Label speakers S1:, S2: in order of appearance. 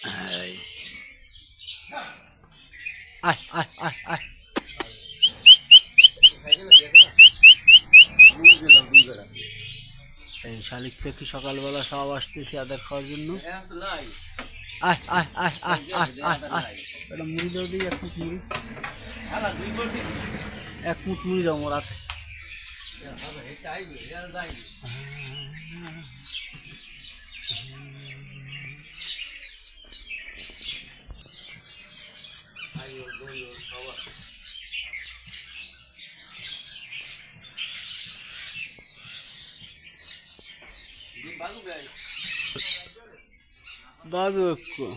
S1: আয় আয় আয় আয় এই শালিক পাখি সকালবেলা সব আসতেছে আদার খাওয়ার জন্য। আয় আয় আয় আয় আয় আয় আয় একটা মুড়ি দাও দিই এক মুঠ মুড়ি। এক মুঠ মুড়ি দাও মোর হাতে Kayıyor, doyuyor, hava. Bago guys. Bago ko.